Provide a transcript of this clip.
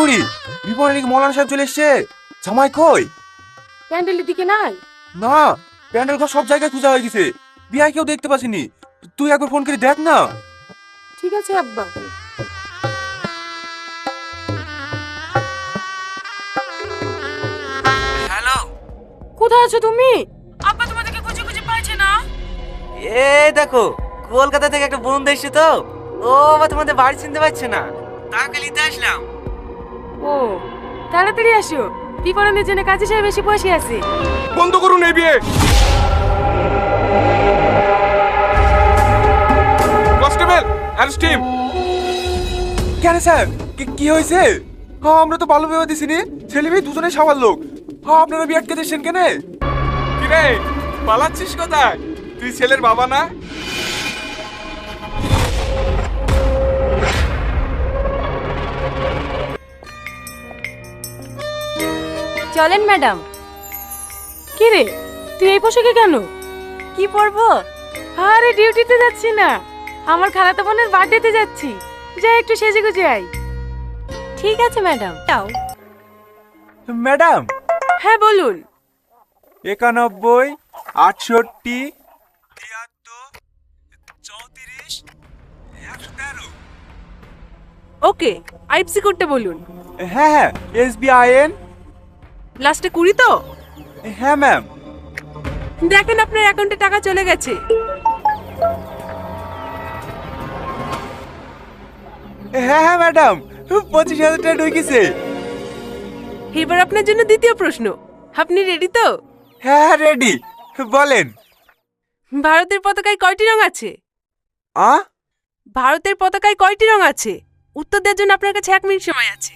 বুড়ি বিপণের দিকে মৌলানা সাহেব চলে এসছে। জামাই কই? প্যান্ডেলের দিকে নাই। না প্যান্ডেল ঘর সব জায়গায় খোঁজা হয়ে গেছে। বিয়ায় কেউ দেখতে পাসিনি তুই একবার ফোন করে দেখ না। ঠিক আছে আব্বা। হ্যালো। কোথায় আছো তুমি? আব্বা তোমাদেরকে খুঁজে খুঁজে পাইছে না। এই দেখো কলকাতা থেকে একটা বন্ধু এসছে তো। ও আবার তোমাদের বাড়ি চিনতে পারছে না। তাকে নিতে আসলাম। ও তাড়াতাড়ি আসো। বিপণনের জন্য কাজী সাহেব এসে বসে আছে। বন্ধ করুন এই বিয়ে। কনস্টেবল অ্যারেস্ট হিম কেন স্যার? কি কি হয়েছে? হ্যাঁ আমরা তো ভালো ভেবে দিছিনি ছেলে মেয়ে দুজনে সামাল লোক। হ্যাঁ আপনারা বিয়ে আটকে দিচ্ছেন কেন? কি রে পালাচ্ছিস কোথায়? তুই ছেলের বাবা না? চলেন ম্যাডাম। কি রে তুই এই পোশাকে কেন? কি পরবো? আরে ডিউটিতে যাচ্ছি না। আমার খালাতো বোনের বার্থডেতে যাচ্ছি। যাই একটু সেজে গুজে আই ঠিক আছে ম্যাডাম। যাও। ম্যাডাম! হ্যাঁ বলুন। একানব্বই আটষট্টি তিয়াত্তর চৌত্রিশ একশো তেরো। ওকে আইপসি করতে বলুন। হ্যাঁ হ্যাঁ এস বি আই এন লাস্টে কুড়ি তো? হ্যাঁ ম্যাম দেখেন আপনার অ্যাকাউন্টে টাকা চলে গেছে। হ্যাঁ হ্যাঁ ম্যাডাম পঁচিশ হাজার টাকা ঢুকেছে। এবার আপনার জন্য দ্বিতীয় প্রশ্ন। আপনি রেডি তো? হ্যাঁ হ্যাঁ রেডি বলেন। ভারতের পতাকায় কয়টি রং আছে? আ? ভারতের পতাকায় কয়টি রং আছে? উত্তর দেওয়ার জন্য আপনার কাছে এক মিনিট সময় আছে।